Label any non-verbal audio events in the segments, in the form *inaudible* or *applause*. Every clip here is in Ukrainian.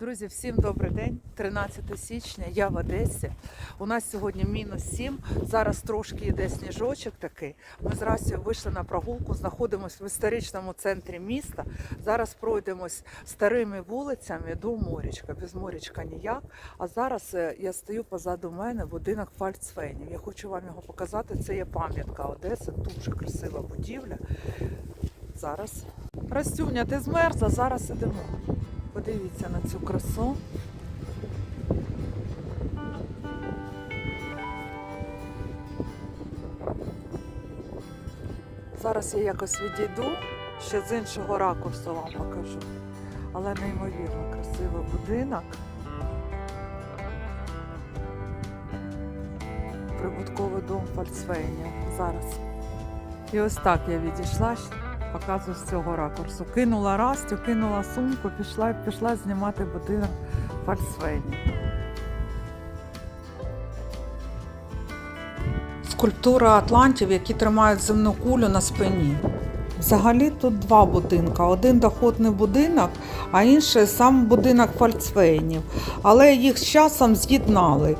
Друзі, всім добрий день. 13 січня, я в Одесі. У нас сьогодні мінус 7. Зараз трошки йде сніжочок такий. Ми з Расією вийшли на прогулку, знаходимося в історичному центрі міста. Зараз пройдемось старими вулицями до морячка. Без морячка ніяк. А зараз е, я стою позаду мене будинок Фальцфейнів. Я хочу вам його показати. Це є пам'ятка Одеси, дуже красива будівля. Зараз. Растюня, ти змерзла, зараз ідемо. Подивіться на цю красу. Зараз я якось відійду, ще з іншого ракурсу вам покажу. Але неймовірно красивий будинок. Прибутковий дом Фольксвейнів. Зараз. І ось так я відійшла, показую з цього ракурсу. Кинула Растю, кинула сумку, пішла пішла знімати будинок Фольксвейнів. Скульптура атлантів, які тримають земну кулю на спині. Взагалі тут два будинки. Один доходний будинок, а інший сам будинок Фольксвейнів. Але їх з часом з'єднали.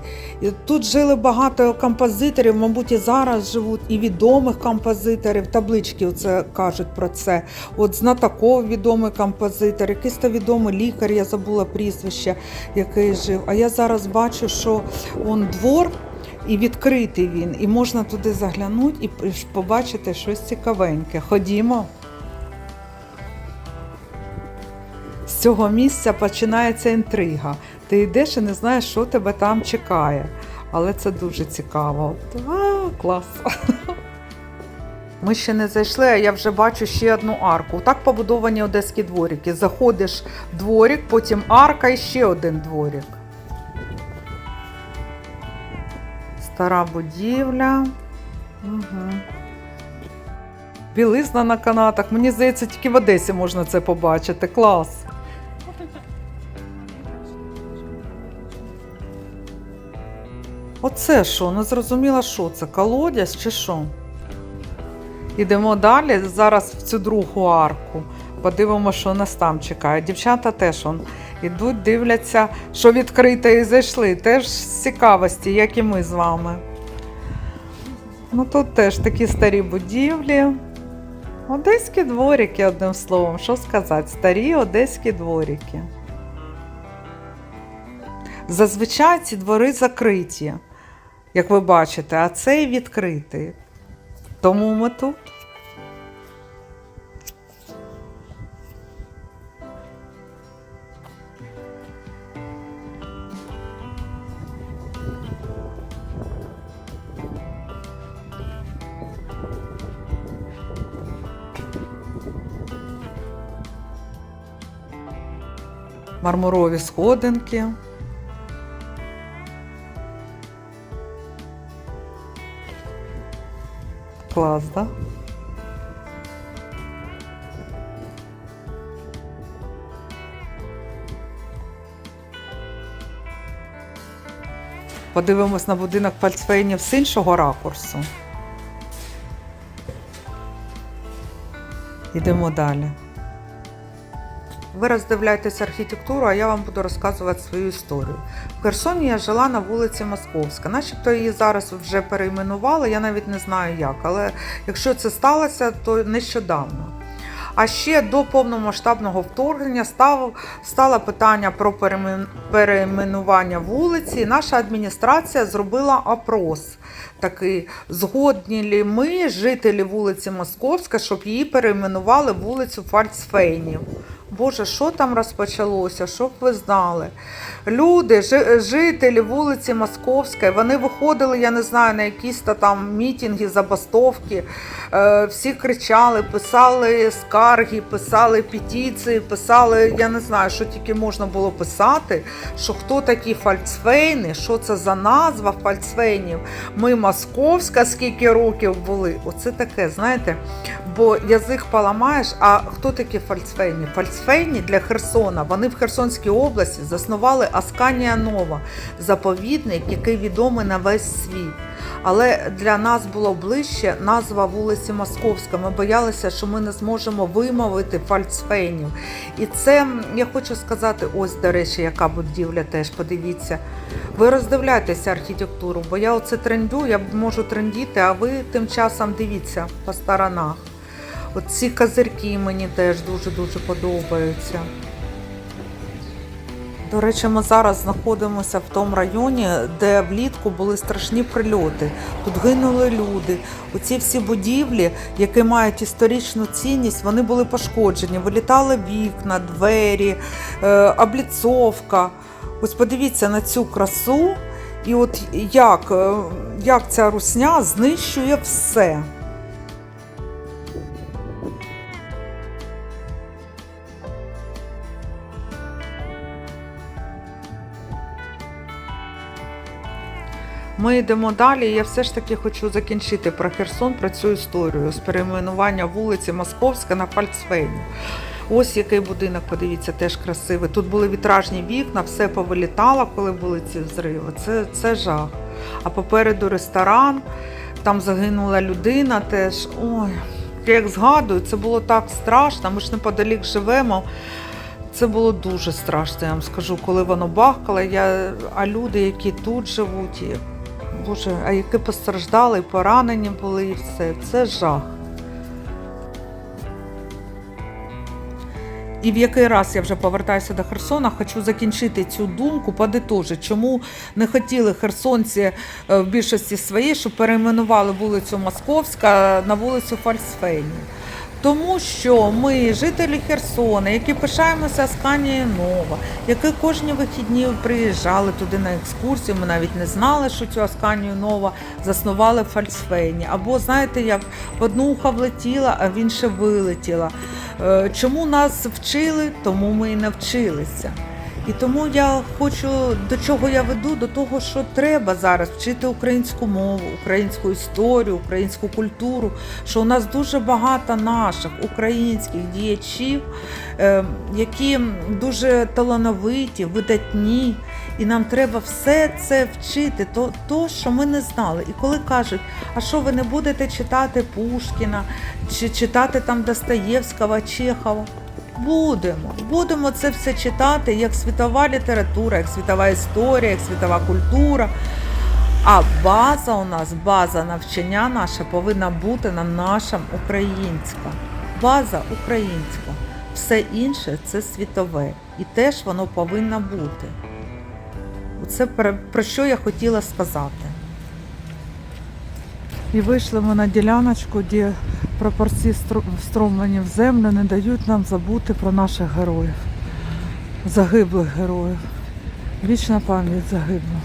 Тут жили багато композиторів, мабуть, і зараз живуть, і відомих композиторів. Таблички це кажуть про це. От Знатаков відомий композитор, якийсь то відомий лікар, я забула прізвище, який жив. А я зараз бачу, що он двор. І відкритий він, і можна туди заглянути і побачити щось цікавеньке. Ходімо. З цього місця починається інтрига. Ти йдеш і не знаєш, що тебе там чекає. Але це дуже цікаво. А, клас. *laughs* Ми ще не зайшли, а я вже бачу ще одну арку. Так побудовані одеські дворики. Заходиш в дворик, потім арка і ще один дворик. Стара будівля. Угу. Білизна на канатах. Мені здається, тільки в Одесі можна це побачити. Клас. Оце що? Не зрозуміла, що це? Колодязь чи що? Ідемо далі. Зараз в цю другу арку. Подивимося, що нас там чекає. Дівчата теж он, ідуть, дивляться, що відкрите і зайшли. Теж з цікавості, як і ми з вами. Ну тут теж такі старі будівлі. Одеські дворики, одним словом, що сказати, старі одеські дворики. Зазвичай ці двори закриті, як ви бачите, а цей відкритий. Тому ми тут. Мармурові сходинки. Клас, да? Подивимось на будинок Фальцфейнів з іншого ракурсу. Йдемо далі. Ви роздивляєтесь архітектуру, а я вам буду розказувати свою історію. В Херсоні я жила на вулиці Московська. Начебто її зараз вже перейменували, я навіть не знаю як, але якщо це сталося, то нещодавно. А ще до повномасштабного вторгнення стало, стало питання про переймен- перейменування вулиці. Наша адміністрація зробила опрос. Такий, згодні лі ми, жителі вулиці Московська, щоб її перейменували вулицю Фальцфейнів. Боже, що там розпочалося, щоб ви знали. Люди, жителі вулиці Московської, вони виходили, я не знаю, на якісь там мітинги, забастовки. Е, всі кричали, писали скарги, писали петиції, писали, я не знаю, що тільки можна було писати, що хто такі фальцфейни, що це за назва фальцфейнів. Ми московська, скільки років були. Оце таке, знаєте, бо язик поламаєш, а хто такі фальцфейни? Фальцфейни Фальцфейні для Херсона. Вони в Херсонській області заснували Асканія Нова, заповідник, який відомий на весь світ. Але для нас було ближче назва вулиці Московська. Ми боялися, що ми не зможемо вимовити фальцфейнів. І це я хочу сказати, ось до речі, яка будівля теж. Подивіться. Ви роздивляйтеся архітектуру, бо я оце трендю, я можу трендіти, а ви тим часом дивіться по сторонах. От ці козирки мені теж дуже-дуже подобаються. До речі, ми зараз знаходимося в тому районі, де влітку були страшні прильоти. Тут гинули люди. Оці всі будівлі, які мають історичну цінність, вони були пошкоджені. Вилітали вікна, двері, е, обліцовка. Ось подивіться на цю красу, і от як, е, як ця русня знищує все. Ми йдемо далі. Я все ж таки хочу закінчити про Херсон, про цю історію з перейменування вулиці Московська на Фальцфейні. Ось який будинок, подивіться, теж красивий. Тут були вітражні вікна, все повилітало, коли були ці взриви. Це, це жах. А попереду ресторан, там загинула людина теж. Ой, як згадую, це було так страшно. Ми ж неподалік живемо. Це було дуже страшно, я вам скажу, коли воно бахкало. Я... А люди, які тут живуть. Боже, а які постраждали, поранені були, і все. Це жах. І в який раз я вже повертаюся до Херсона, хочу закінчити цю думку, подитожити, чому не хотіли херсонці е, в більшості своїй, щоб перейменували вулицю Московська на вулицю Фальсфейні. Тому що ми, жителі Херсона, які пишаємося Асканією Нова, які кожні вихідні приїжджали туди на екскурсію, ми навіть не знали, що цю Асканію Нова заснували в Фальсфейні. Або знаєте, як в одну ухо влетіла, а в інше вилетіла. Е, Чому нас вчили, тому ми і навчилися. І тому я хочу до чого я веду, до того, що треба зараз вчити українську мову, українську історію, українську культуру. Що у нас дуже багато наших українських діячів, е, які дуже талановиті, видатні. І нам треба все це вчити, то, то, що ми не знали. І коли кажуть, а що ви не будете читати Пушкіна, чи читати там Достоєвського, Чехова? Будемо, будемо це все читати як світова література, як світова історія, як світова культура. А база у нас, база навчання наша повинна бути на нашому українська. База українська. Все інше це світове. І теж воно повинно бути. Про, про що я хотіла сказати. І вийшли ми на діляночку, де прапорці стро- встромлені в землю не дають нам забути про наших героїв, загиблих героїв. Вічна пам'ять загиблих.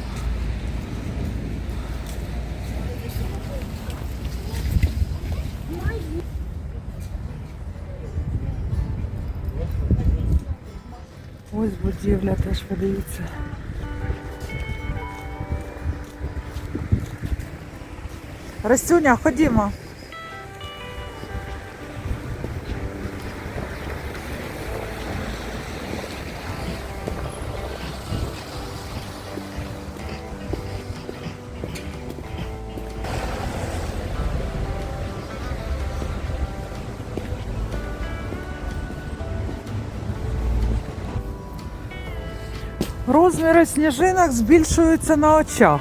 Ось будівля теж подивіться. Растюня, ходімо. Розміри сніжинок збільшуються на очах.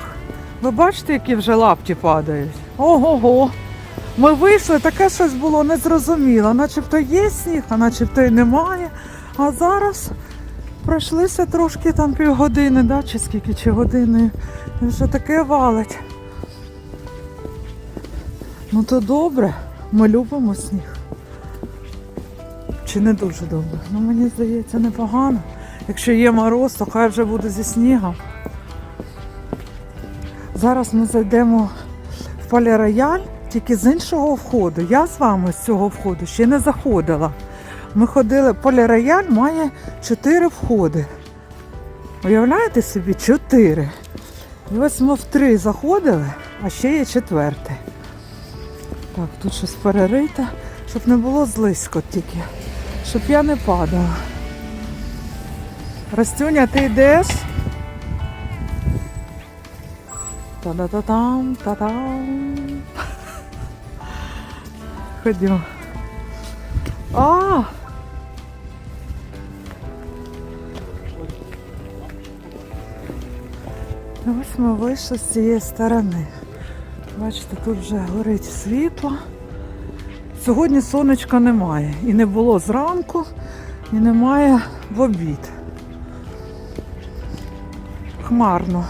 Ви бачите, які вже лапті падають? Ого-го. Ми вийшли, таке щось було незрозуміло. Начебто є сніг, а начебто і немає. А зараз пройшлися трошки там півгодини, да? чи скільки, чи години. І вже таке валить. Ну то добре, ми любимо сніг. Чи не дуже добре? Ну мені здається, непогано. Якщо є мороз, то хай вже буде зі снігом. Зараз ми зайдемо в полірояль, тільки з іншого входу. Я з вами з цього входу ще не заходила. Ми ходили, полірояль має чотири входи. Уявляєте собі, чотири. І ось ми в три заходили, а ще є четвертий. Так, тут щось перерите, щоб не було злисько тільки. щоб я не падала. Растюня, ти йдеш? Та-да-та-там, та-там. Ходімо. А! Ось ми вийшли з цієї сторони. Бачите, тут вже горить світло. Сьогодні сонечка немає. І не було зранку, і немає в обід. Хмарно.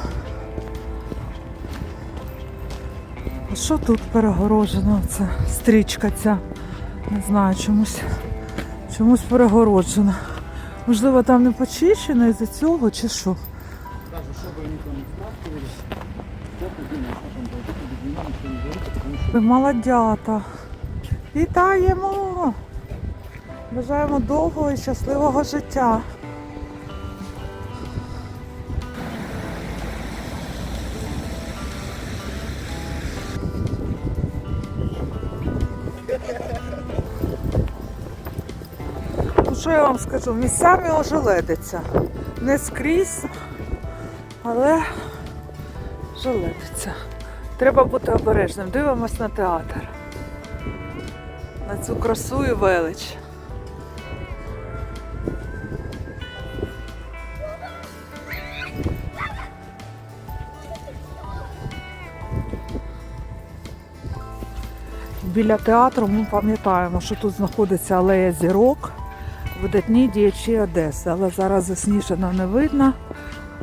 А що тут перегороджено? Це стрічка ця. Не знаю, чомусь, чомусь перегороджена. Можливо, там не почищено із-за цього чи що? Даже чтобы они там не что Ви молодята. Вітаємо! Бажаємо довгого і щасливого життя. Я вам скажу? Місцями ожеледиться. Не скрізь, але желедиться. Треба бути обережним. Дивимось на театр. На цю красу і велич. Біля театру ми пам'ятаємо, що тут знаходиться алея зірок, видатні діячі Одеси, але зараз засніжено не видно,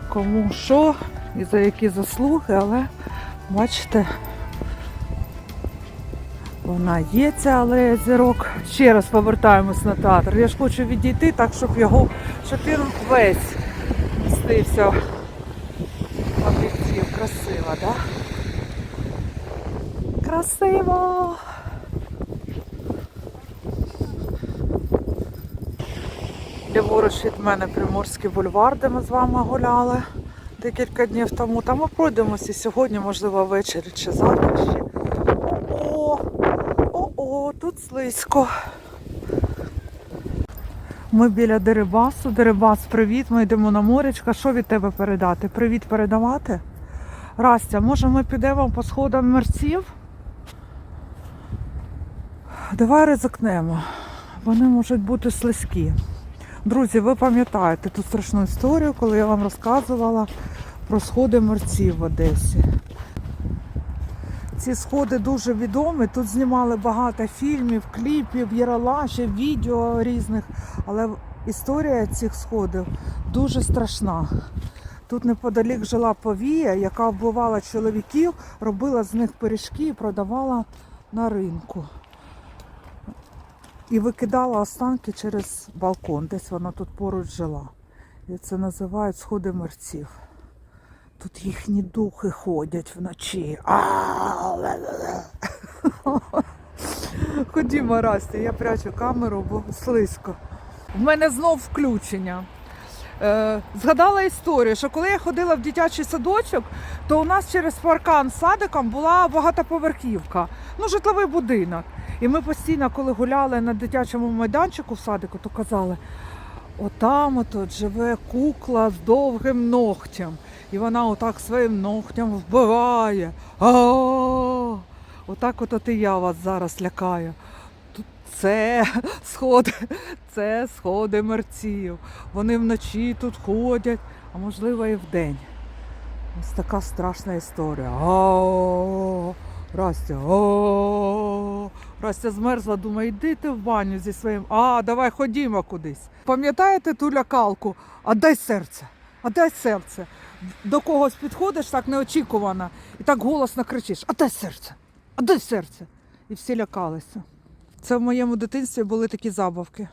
кому що і за які заслуги, але бачите, вона є ця алея зірок. Ще раз повертаємось на театр. Я ж хочу відійти так, щоб його, щоб він весь містився. Об'єктив. Красиво, так? Да? Красиво! Ліворуч від мене Приморський бульвар, де ми з вами гуляли декілька днів тому. Там ми пройдемося сьогодні, можливо, ввечері чи завтра ще. О, о, о, тут слизько. Ми біля Дерибасу. Дерибас, привіт. Ми йдемо на морячка. Що від тебе передати? Привіт передавати? Растя, може ми підемо по сходам мерців? Давай ризикнемо. Вони можуть бути слизькі. Друзі, ви пам'ятаєте ту страшну історію, коли я вам розказувала про сходи мерців в Одесі. Ці сходи дуже відомі. Тут знімали багато фільмів, кліпів, єралашів, відео різних. Але історія цих сходів дуже страшна. Тут неподалік жила повія, яка вбивала чоловіків, робила з них пиріжки і продавала на ринку. І викидала останки через балкон. Десь вона тут поруч жила. І це називають сходи мерців. Тут їхні духи ходять вночі. *laughs* Ходімо, Расті, я прячу камеру, бо слизько. В мене знов включення. Е, згадала історію, що коли я ходила в дитячий садочок, то у нас через паркан з садиком була багатоповерхівка, ну, житловий будинок. І ми постійно, коли гуляли на дитячому майданчику в садику, то казали, отам от живе кукла з довгим ногтем. І вона отак своїм ногтем вбиває. Отак от, і я вас зараз лякаю. Це *laughs* сходи, це сходи мерців. Вони вночі тут ходять, а можливо і вдень. Ось така страшна історія. А Растя, о Растя змерзла, думає, йди в баню зі своїм. А, давай ходімо кудись. Пам'ятаєте ту лякалку? А дай серце, а дай серце. До когось підходиш так неочікувано і так голосно кричиш: А дай серце, а дай серце. І всі лякалися. Це в моєму дитинстві були такі забавки.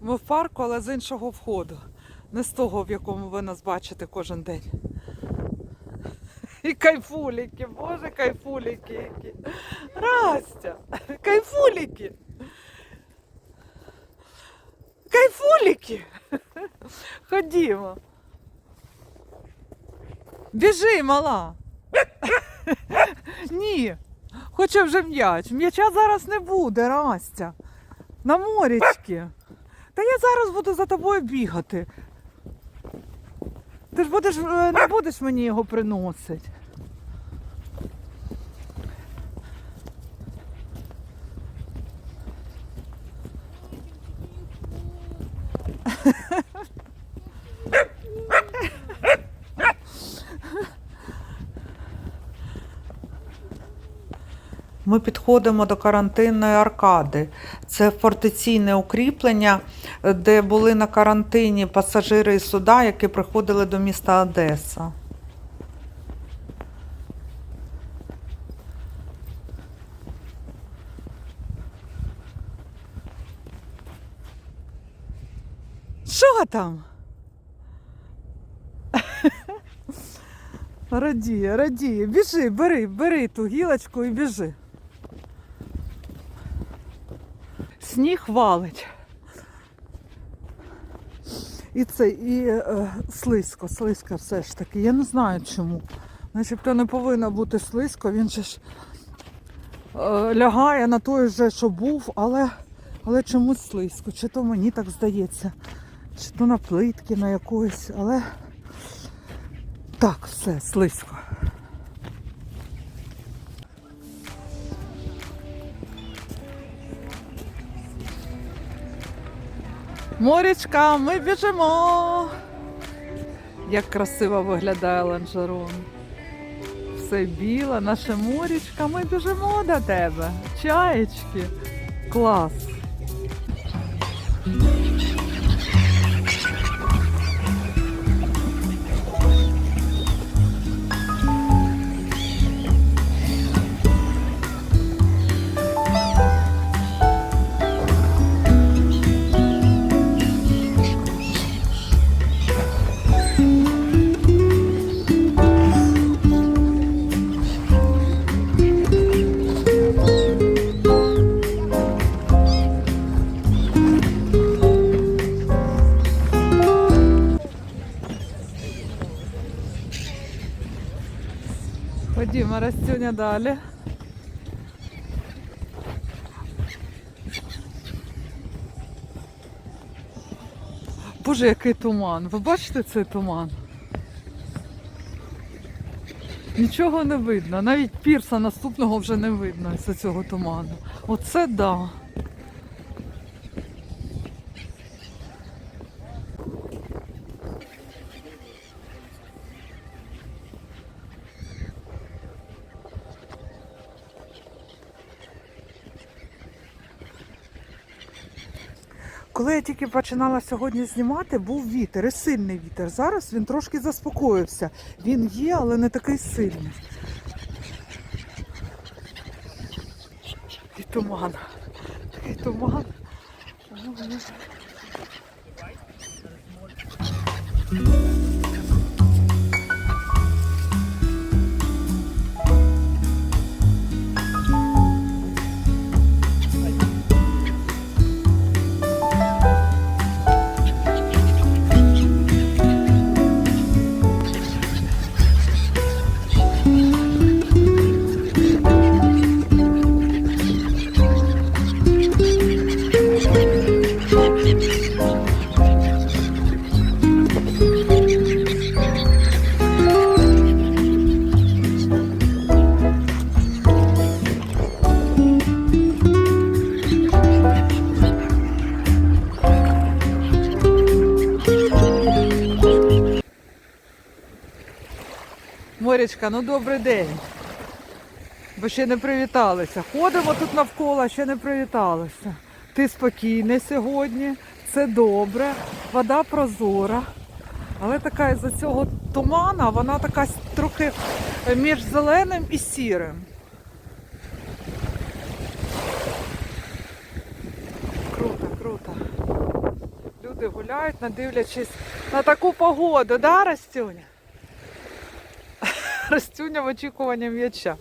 Ми в парку, але з іншого входу. Не з того, в якому ви нас бачите кожен день. І кайфуліки, боже, кайфуліки які. Растя, кайфуліки. Кайфуліки. Ходімо. Біжи, мала. Ні. Хоче вже м'яч. М'яча зараз не буде, Растя. На морічки. Та я зараз буду за тобою бігати. Ти ж будеш, е, не будеш мені його приносити. Ми підходимо до карантинної аркади. Це фортеційне укріплення, де були на карантині пасажири із суда, які приходили до міста Одеса. Що там? *laughs* Радіє, радіє. Біжи, бери, бери ту гілочку і біжи. Сніг валить. І це, і е, слизько, слизько все ж таки. Я не знаю чому. Начебто не повинно бути слизько, він же ж е, лягає на той же, що був, але, але чомусь слизько. Чи то мені так здається, чи то на плитки, на якоїсь, але так, все, слизько. Морічка, ми біжимо. Як красиво виглядає ланжерон. Все біле, наше морічка, ми біжимо до тебе. Чаєчки. Клас. Растюня, далі. Боже, який туман. Ви бачите цей туман? Нічого не видно. Навіть пірса наступного вже не видно з цього туману. Оце да. Коли я тільки починала сьогодні знімати, був вітер, і сильний вітер. Зараз він трошки заспокоївся. Він є, але не такий сильний. І туман. Такий туман. Морячка, ну добрий день. Бо ще не привіталися. Ходимо тут навколо, ще не привіталися. Ти спокійний сьогодні, це добре, вода прозора. Але така із-за цього тумана, вона така трохи між зеленим і сірим. Круто, круто. Люди гуляють, не дивлячись на таку погоду, да, Растюня? Растюня в очікуванні м'яча.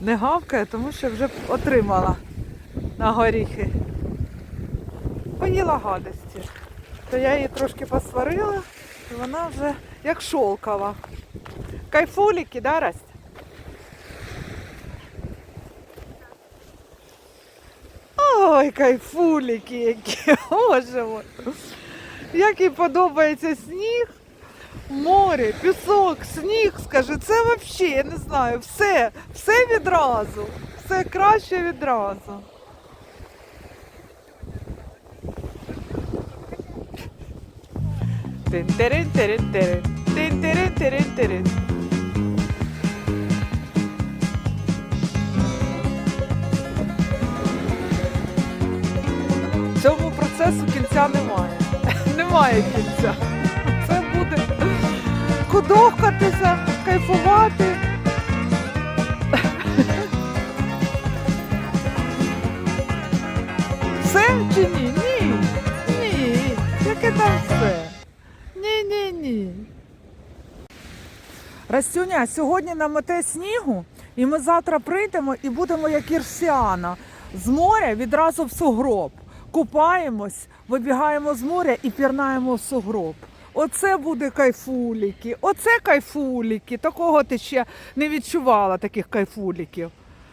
Не гавкає, тому що вже отримала на горіхи. Поїла гадості. То я її трошки посварила, і вона вже як шолкова. Кайфуліки, да, Расть? Ой, кайфуліки які, *laughs* боже мой. Як їй подобається сніг, море, пісок, сніг, скажи, це взагалі, я не знаю, все, все відразу, все краще відразу. Тин-тирин-тирин-тирин, тин-тирин-тирин-тирин. Цьому процесу кінця немає. *laughs* Немає кінця. Кудохкатися, кайфувати. Все чи ні? Ні. Ні. Яке там все? Ні, ні, ні. Растюня, сьогодні намете снігу, і ми завтра прийдемо і будемо як ірсіана. З моря відразу в сугроб. Купаємось, вибігаємо з моря і пірнаємо в сугроб. Оце буде кайфуліки, оце кайфуліки. Такого ти ще не відчувала, таких кайфуліків.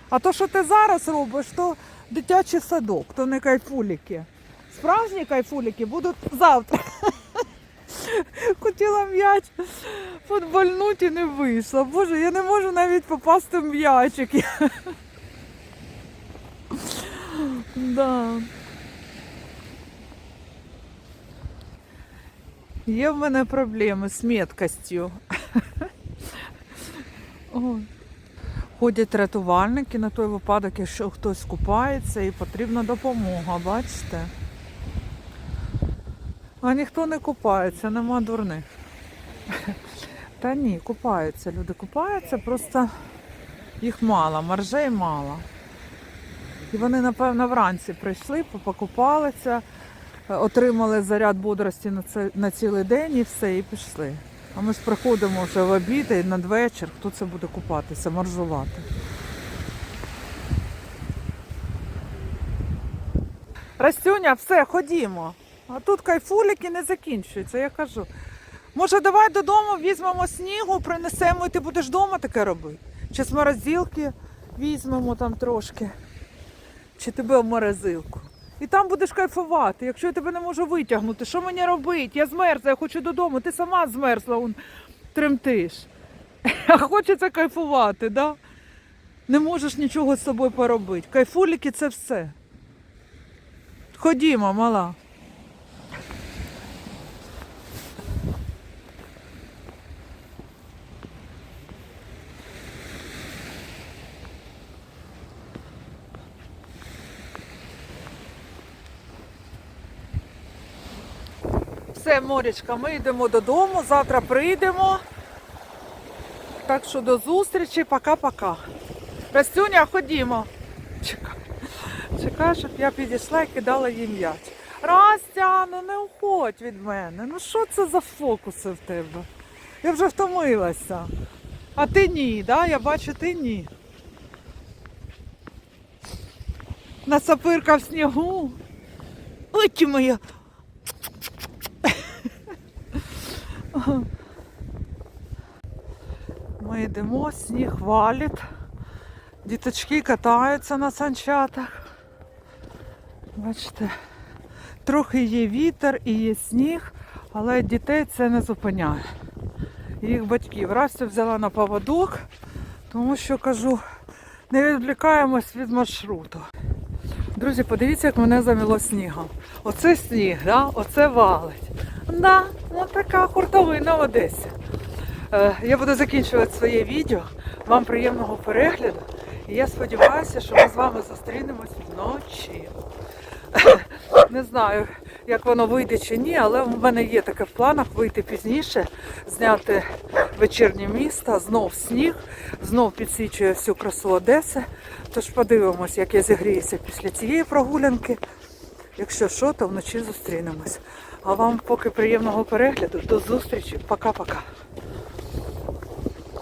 А то, що ти зараз робиш, то дитячий садок, то не кайфуліки. Справжні кайфуліки будуть завтра. *laughs* Хотіла м'яч футбольнути і не вийшло. Боже, я не можу навіть попасти в м'ячик. *laughs* Да. Є в мене проблеми з меткостю. Ходять рятувальники на той випадок, якщо хтось купається і потрібна допомога, бачите? А ніхто не купається, нема дурних. Та ні, купаються. Люди купаються, просто їх мало, маржей мало. І вони, напевно, вранці прийшли, покупалися, отримали заряд бодрості на, це, на цілий день і все, і пішли. А ми ж приходимо вже в обід і надвечір, хто це буде купатися, маржувати. Растюня, все, ходімо. А тут кайфуліки не закінчуються, я кажу. Може, давай додому візьмемо снігу, принесемо і ти будеш вдома таке робити? Чи з морозилки візьмемо там трошки, чи тебе в морозилку. І там будеш кайфувати. Якщо я тебе не можу витягнути, що мені робити? Я змерзла, я хочу додому, ти сама змерзла, он, тремтиш. А *laughs* хочеться кайфувати, да? Не можеш нічого з собою поробити. Кайфуліки це все. Ходімо, мала. Все, Морічка, ми йдемо додому, завтра прийдемо. Так що до зустрічі, пока-пока. Растюня, ходімо. Чекай. Чекай, щоб я підійшла і кидала їй м'яч. Растя, ну не уходь від мене. Ну що це за фокуси в тебе? Я вже втомилася. А ти ні, да? я бачу, ти ні. Насапирка в снігу. Ой, ти моя. *laughs* Ми йдемо, сніг валить. Діточки катаються на санчатах. Бачите, трохи є вітер і є сніг, але дітей це не зупиняє. Їх батьків. Растя взяла на поводок, тому що кажу, не відвлікаємось від маршруту. Друзі, подивіться, як мене заміло снігом. Оце сніг, да? оце валить. Да, ну така хуртовина в Одесі. Е, Я буду закінчувати своє відео. Вам приємного перегляду. І я сподіваюся, що ми з вами зустрінемось вночі. Не знаю, як воно вийде чи ні, але в мене є таке в планах вийти пізніше, зняти вечірнє місто, знов сніг, знов підсвічує всю красу Одеси. Тож подивимось, як я зігріюся після цієї прогулянки. Якщо що, то вночі зустрінемось. А вам поки приємного перегляду. До зустрічі. Пока-пока.